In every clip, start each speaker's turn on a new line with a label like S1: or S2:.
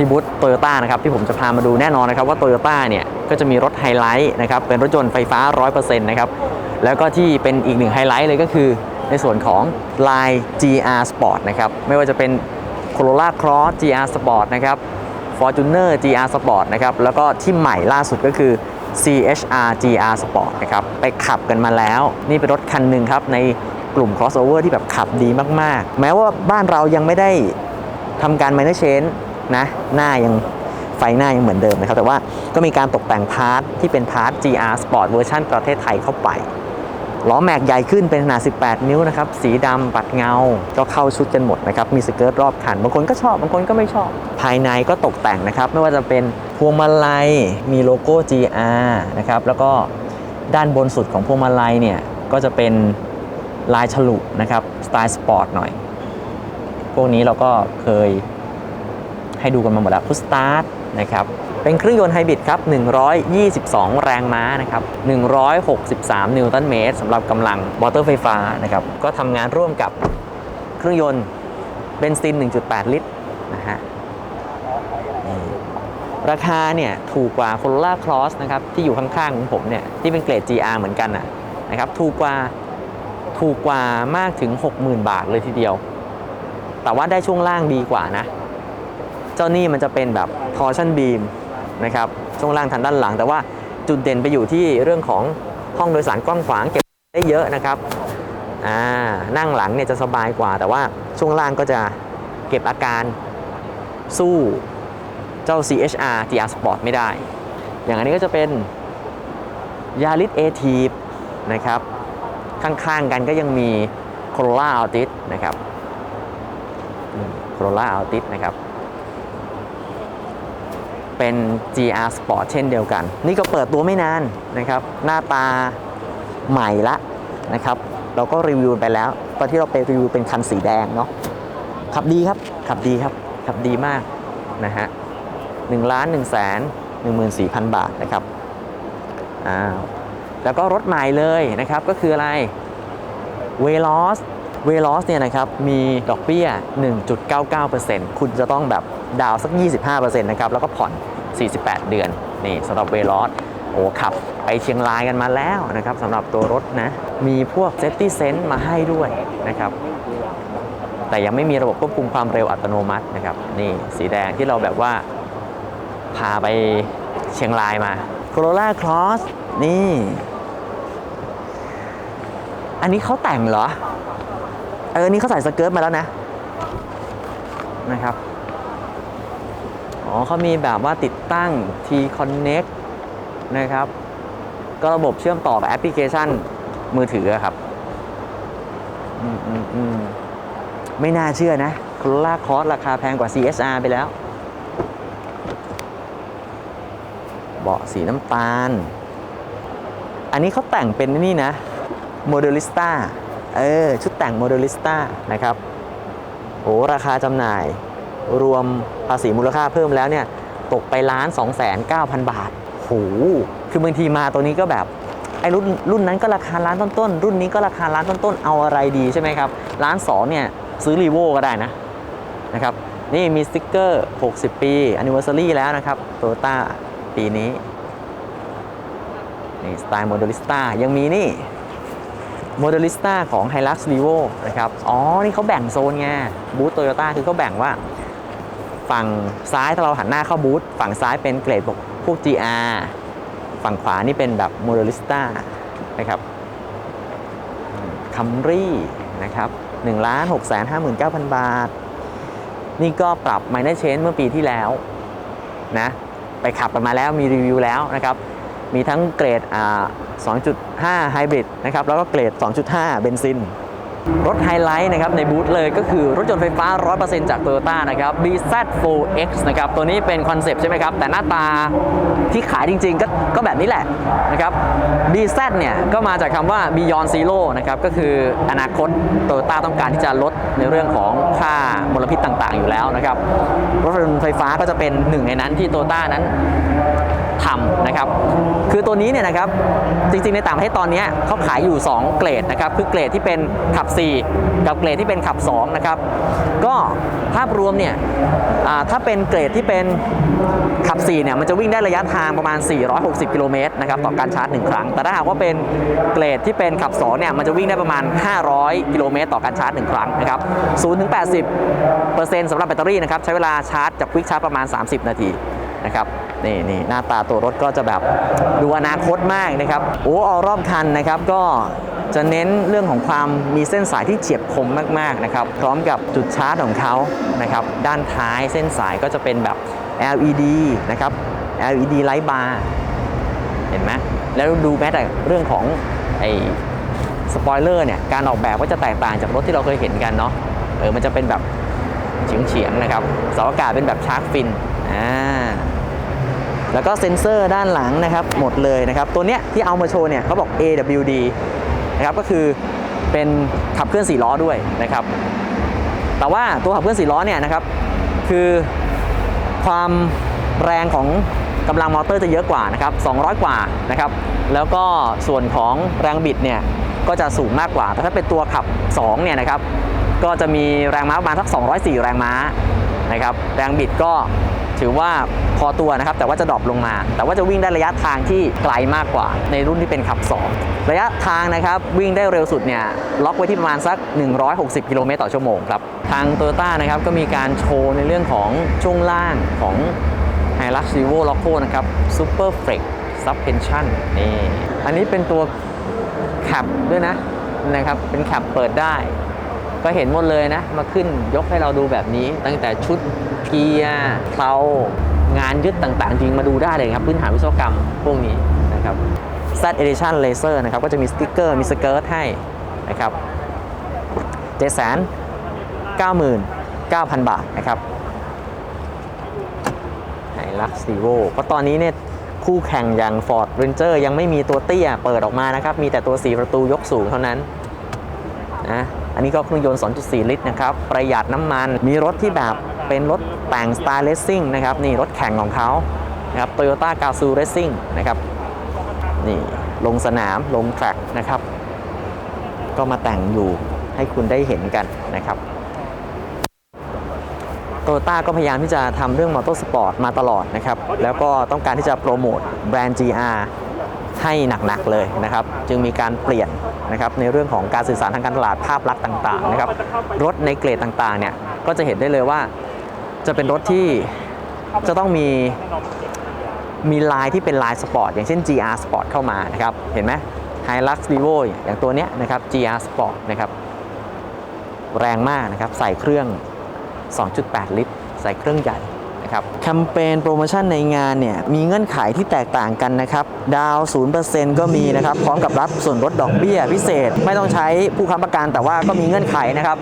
S1: ที่บูธโตโยต้านะครับที่ผมจะพามาดูแน่นอนนะครับว่าโตโยต้าเนี่ยก็จะมีรถไฮไลท์นะครับเป็นรถยนต์ไฟฟ้า 100%นะครับแล้วก็ที่เป็นอีกหนึ่งไฮไลท์เลยก็คือในส่วนของ Line GR Sport นะครับไม่ว่าจะเป็น Corolla Cross GR Sport นะครับ Fortuner GR Sport นะครับแล้วก็ที่ใหม่ล่าสุดก็คือ CHR GR Sport นะครับไปขับกันมาแล้ว นี่เป็นรถคันหนึ่งครับในกลุ่ม crossover ที่แบบขับดีมาก ๆ แม้ว่าบ้านเรายังไม่ได้ทำการ minor change นะหน้ายังไฟหน้ายังเหมือนเดิมนะครับ แต่ว่าก็มีการตกแต่งพาร์ทที่เป็นพาร์ท GR Sport เวอร์ชันประเทศไทยเข้าไปล้อแม็กใหญ่ขึ้นเป็นขนาด 18 นิ้วนะครับ สีดำปัดเงา ก็เข้าชุดกันหมดนะครับ มีสเกิร์ตรอบคัน บางคนก็ชอบ บางคนก็ไม่ชอบ ภายในก็ตกแต่งนะครับ ไม่ว่าจะเป็นพวงมาลัย มีโลโก้ GR นะครับ แล้วก็ด้านบนสุดของพวงมาลัยเนี่ย ก็จะเป็นลายฉลุนะครับ สไตล์สปอร์ตหน่อย พวกนี้เราก็เคย ให้ดูกันมาหมดแล้วพุสตาร์ทนะครับเป็นเครื่องยนต์ไฮบริดครับ 122 แรงม้านะครับ 163 นิวตันเมตรสำหรับกำลังมอเตอร์ไฟฟ้านะครับ ก็ทำงานร่วมกับเครื่องยนต์เบนซิน 1.8 ลิตรนะฮะราคาเนี่ยถูกกว่า Corolla Cross นะครับที่อยู่ข้างๆของผมเนี่ยที่เป็นเกรด GR เหมือนกันนะนะครับถูกกว่าถูกกว่ามากถึง 60,000 บาทเลยทีเดียว แต่ว่าได้ช่วงล่างดีกว่านะ เจ้านี่มันจะเป็นแบบ torsion beam นะครับช่วงล่างทางด้านหลัง แต่ว่าจุดเด่นไปอยู่ที่เรื่องของห้องโดยสารกว้างขวางเก็บได้เยอะนะครับอ่านั่งหลังเนี่ยจะสบายกว่า แต่ว่าช่วงล่างก็จะเก็บอาการสู้เจ้า CHR GR Sport ไม่ได้ อย่างอันนี้ก็จะเป็น Yaris a t i v นะครับ ข้างๆกันก็ยังมี Corolla Altis นะครับ Corolla Altis นะครับ เป็น GR Sport เช่นเดียวกัน นี่ก็เปิดตัวไม่นานนะครับ หน้าตาใหม่ละนะครับ เราก็รีวิวไปแล้ว ตอนที่เราไปรีวิวเป็นคันสีแดงเนาะ ขับดีครับ ขับดีครับ ขับดีมากนะฮะหนึ่งล้านหนึ่งแสนหนึ่งหมื่นสี่พันบาทนะครับ อ้าว แล้วก็รถใหม่เลยนะครับ ก็คืออะไรเวลอสเวลอสเนี่ยนะครับมีดอกเบี้ย 1.99%คุณจะต้องแบบดาวน์สัก 25%นะครับ แล้วก็ผ่อน 48 เดือนนี่สำหรับเวลอสโอ้ขับไปเชียงรายกันมาแล้วนะครับสำหรับตัวรถนะ มีพวกเซฟตี้เซนต์มาให้ด้วยนะครับแต่ยังไม่มีระบบควบคุมความเร็วอัตโนมัตินะครับนี่สีแดงที่เราแบบว่าพาไปเชียงรายมา Corolla Cross นี่ อันนี้เขาแต่งเหรอ เออ นี่เขาใส่สเกิร์ตมาแล้วนะ นะครับ อ๋อเขามีแบบว่าติดตั้ง T-Connect นะครับ ก็ระบบเชื่อมต่อกับแอปพลิเคชันมือถือครับ อืมอืมอืมไม่น่าเชื่อนะ Corolla Cross ราคาแพงกว่า CSR ไปแล้ว เบาะสีน้ำตาล อันนี้เขาแต่งเป็นนี่นะโมเดลิสต้าเออ ชุดแต่งโมเดลิสต้านะครับโอ้ราคาจำหน่าย รวมภาษีมูลค่าเพิ่มแล้วเนี่ยตกไปล้าน2 9 0 0 0 บาทโหคือบางทีมาตัวนี้ก็แบบไอ้รุ่นรุ่นนั้นก็ราคาล้านต้นๆ รุ่นนี้ก็ราคาล้านต้นๆ เอาอะไรดีใช่ไหมครับล้านสองเนี่ยซื้อรีโวก็ได้นะนะครับนี่มีสติ๊กเกอร์ 60 ปี anniversary แล้วนะครับโตโยต้าปีนี้นี่สไตล์โมเดลิสต้ายังมีนี่โมเดลิสต้าของ h i l u x r e v o นะครับ อ๋อ นี่เขาแบ่งโซนไงบูธโตโยต้าคือเขาแบ่งว่า ฝั่งซ้ายถ้าเราหันหน้าเข้าบูธฝั่งซ้ายเป็นเกรดพวก GR ฝั่งขวานี่เป็นแบบโมเดลิสต้านะครับคัมรี่นะครับ1 6 5 9 0 0 0บาท นี่ก็ปรับ Minor Change เมื่อปีที่แล้วนะไปขับกันมาแล้วมีรีวิวแล้วนะครับ มีทั้งเกรดอ่า2.5 ไฮบริดนะครับ แล้วก็เกรด 2.5 เบนซิน รถไฮไลท์นะครับในบูธเลยก็คือรถยนต์ไฟฟ้า 100%จาก Toyota นะครับ BZ4X นะครับ ตัวนี้เป็นคอนเซปต์ใช่ไหมครับ แต่หน้าตาที่ขายจริงๆ ก็ก็แบบนี้แหละนะครับ BZ เนี่ย ก็มาจากคำว่า Beyond Zero นะครับ ก็คืออนาคต Toyota ต้องการที่จะลดในเรื่องของค่ามลพิษต่างๆ อยู่แล้วนะครับ รถยนต์ไฟฟ้าก็จะเป็นหนึ่งในนั้นที่ Toyota นั้น ทำนะครับ คือตัวนี้เนี่ยนะครับ จริงๆ ในต่างประเทศตอนนี้เขาขายอยู่ 2 เกรดนะครับ คือเกรดที่เป็นขับ 4 กับเกรดที่เป็นขับ 2 นะครับ ก็ภาพรวมเนี่ยถ้าเป็นเกรดที่เป็นขับ 4 เนี่ย มันจะวิ่งได้ระยะทางประมาณ 460 กิโลเมตรนะครับ ต่อการชาร์จ 1 ครั้ง แต่ถ้าหากว่าเป็นเกรดที่เป็นขับ 2 เนี่ย มันจะวิ่งได้ประมาณ 500 กิโลเมตร ต่อการชาร์จ 1 ครั้งนะครับ0ถึง80เปอร์เซ็นต์สำหรับแบตเตอรี่นะครับ ใช้เวลาชาร์จจากควิกชาร์จประมาณ 30 นาที นะครับนี่นี่หน้าตาตัวรถก็จะแบบดูอนาคตมากนะครับโอ้ออรอบคันนะครับก็จะเน้นเรื่องของความมีเส้นสายที่เฉียบคมมากๆนะครับพร้อมกับจุดชาร์จของเขานะครับด้านท้ายเส้นสายก็จะเป็นแบบ LED นะครับ LED ไลท์บาร์เห็นไหมแล้วดูแม้แต่เรื่องของไอ้สปอยเลอร์เนี่ยการออกแบบก็จะแตกต่างจากรถที่เราเคยเห็นกันเนาะเออมันจะเป็นแบบเฉียงๆนะครับเสาอากาศเป็นแบบชาร์กฟินอ่า แล้วก็เซ็นเซอร์ด้านหลังนะครับหมดเลยนะครับ ตัวเนี้ยที่เอามาโชว์เนี่ยเขาบอก AWD นะครับก็คือเป็นขับเคลื่อน4ล้อด้วยนะครับ แต่ว่าตัวขับเคลื่อน4ล้อเนี่ยนะครับ คือความแรงของกำลังมอเตอร์จะเยอะกว่านะครับ 200 กว่านะครับ แล้วก็ส่วนของแรงบิดเนี่ยก็จะสูงมากกว่า แต่ถ้าเป็นตัวขับ2เนี่ยนะครับ ก็จะมีแรงม้าประมาณสัก 204 แรงม้านะครับ แรงบิดก็ ถือว่าพอตัวนะครับ แต่ว่าจะดรอปลงมา แต่ว่าจะวิ่งได้ระยะทางที่ไกลมากกว่า ในรุ่นที่เป็นขับ 2 ระยะทางนะครับ วิ่งได้เร็วสุดเนี่ยล็อกไว้ที่ประมาณสัก 160 กิโลเมตรต่อชั่วโมงครับ ทาง t o y ต้านะครับก็มีการโชว์ในเรื่องของช่วงล่างของ h i l u x r e v o Loco นะครับ Super Flex Suspension นี่อันนี้เป็นตัวแคปด้วยนะนะครับเป็นแคปเปิดได้ ก็เห็นหมดเลยนะ มาขึ้นยกให้เราดูแบบนี้ ตั้งแต่ชุดเกียร์เพลางานยึดต่างๆ จริงมาดูได้เลยครับ พื้นฐานวิศวกรรมพวกนี้นะครับ Z Edition Laser นะครับก็จะมีสติ๊กเกอร์มีสเกิร์ตให้นะครับเจ็ดแสนเก้าหมื่นเก้าพันบาทนะครับไฮลักซีโวเพราะตอนนี้เนี่ยคู่แข่งอย่าง Ford Ranger ยังไม่มีตัวเตี้ยเปิดออกมานะครับ มีแต่ตัว 4 ประตูยกสูงเท่านั้นนะ อันนี้ก็เครื่องยนต์ 2.4 ลิตรนะครับ ประหยัดน้ำมัน มีรถที่แบบเป็นรถแต่งสไตล์เลสซิ่งนะครับ นี่รถแข่งของเขานะครับ Toyota g a z o o Racing นะครับ นี่ลงสนาม ลงแทร็กนะครับ ก็มาแต่งอยู่ให้คุณได้เห็นกันนะครับโตโยต้าก็พยายามที่จะทำเรื่องมอเตอร์สปอร์ตมาตลอดนะครับ แล้วก็ต้องการที่จะโปรโมทแบรนด์ GR ให้หนักๆเลยนะครับ จึงมีการเปลี่ยน นะครับในเรื่องของการสื่อสารทางการตลาดภาพลักษณ์ต่างๆนะครับรถในเกรดต่างๆเนี่ยก็จะเห็นได้เลยว่าจะเป็นรถที่จะต้องมีมีลายที่เป็นลายสปอร์ตอย่างเช่น GR Sport เข้ามานะครับเห็นไหม Hilux Revo อย่างตัวเนี้ยนะครับ GR Sport นะครับแรงมากนะครับใส่เครื่อง 2.8 ลิตร ใส่เครื่องใหญ่ ครับแคมเปญโปรโมชั่นในงานเนี่ยมีเงื่อนไขที่แตกต่างกันนะครับ ดาวน์0%ก็มีนะครับ พร้อมกับรับส่วนลดดอกเบี้ยพิเศษ ไม่ต้องใช้ผู้ค้ำประกันแต่ว่าก็มีเงื่อนไขนะครับ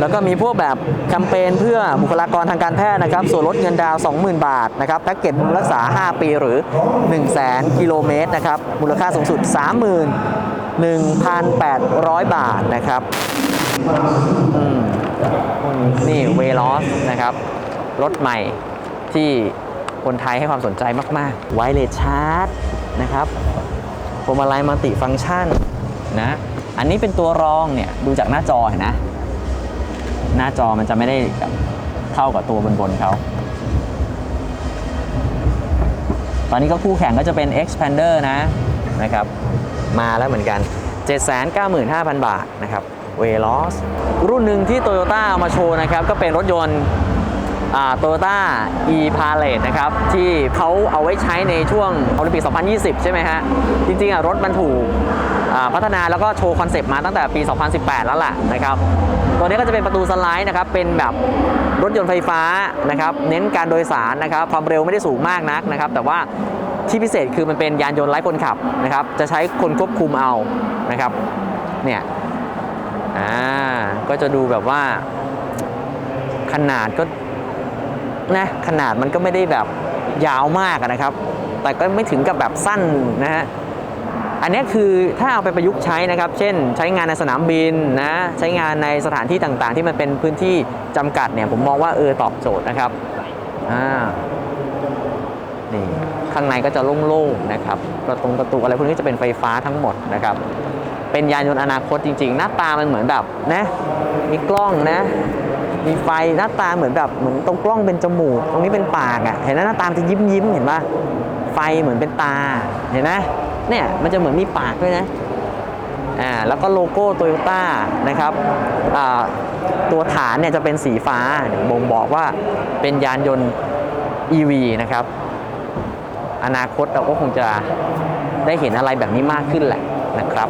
S1: แล้วก็มีพวกแบบแคมเปญเพื่อบุคลากรทางการแพทย์นะครับ ส่วนลดเงินดาว 20,000 บาทนะครับแพ็กเกจบำรุงรักษา 5 ปีหรือ 1 0 0 0 0 0กิโลเมตรนะครับ มูลค่าสูงสุด 31,800 บาทนะครับนี่เวลอสนะครับ รถใหม่ที่คนไทยให้ความสนใจมากๆ ไวเลสชาร์จนะครับพวงมาลัยมัลติฟังก์ชันนะ อันนี้เป็นตัวรองเนี่ย ดูจากหน้าจอเห็นนะ หน้าจอมันจะไม่ได้เท่ากับตัวบนๆเขา ตอนนี้ก็คู่แข่งก็จะเป็น Expander นะนะครับ มาแล้วเหมือนกัน 795,000 บาทนะครับเวลอสรุ่นหนึ่งที่ Toyota เอามาโชว์นะครับ ก็เป็นรถยนต์ โตโยต้า e p a l e t นะครับ ที่เขาเอาไว้ใช้ในช่วงโอลิมปิก 2020 ใช่ไหมฮะ จริงๆอะรถมันถูกพัฒนาแล้วก็โชว์คอนเซปต์มาตั้งแต่ปี 2018 แล้วล่ะนะครับ ตัวนี้ก็จะเป็นประตูสไลด์นะครับ เป็นแบบรถยนต์ไฟฟ้านะครับ เน้นการโดยสารนะครับ ความเร็วไม่ได้สูงมากนักนะครับ แต่ว่าที่พิเศษคือมันเป็นยานยนต์ไร้คนขับนะครับ จะใช้คนควบคุมเอานะครับ เนี่ย อ่า ก็จะดูแบบว่าขนาดก็ นะ ขนาดมันก็ไม่ได้แบบยาวมากนะครับ แต่ก็ไม่ถึงกับแบบสั้นนะฮะอันนี้คือถ้าเอาไปประยุกต์ใช้นะครับ เช่น ใช้งานในสนามบินนะ ใช้งานในสถานที่ต่างๆ ที่มันเป็นพื้นที่จำกัดเนี่ย ผมมองว่าเออตอบโจทย์นะครับ อ่า นี่ข้างในก็จะโล่งๆนะครับ ประตูประตูอะไรพวกนี้จะเป็นไฟฟ้าทั้งหมดนะครับ เป็นยานยนต์อนาคตจริง ๆ หน้าตามันเหมือนแบบนะ มีกล้องนะ มีไฟหน้าตาเหมือนแบบเหมือนตรงกล้องเป็นจมูก ตรงนี้เป็นปากอะ่ะเห็นไหมหน้าตามจะยิ้มยิ้มเห็นปะไฟเหมือนเป็นตาเห็นไหมเนี่ยมันจะเหมือนมีปากด้วยนะอ่าแล้วก็โลโก้โตโยต้านะครับอ่าตัวฐานเนี่ยจะเป็นสีฟ้าบ่งบอกว่าเป็นยานยนต์ EV นะครับ อนาคตเราก็คงจะได้เห็นอะไรแบบนี้มากขึ้นแหละนะครับ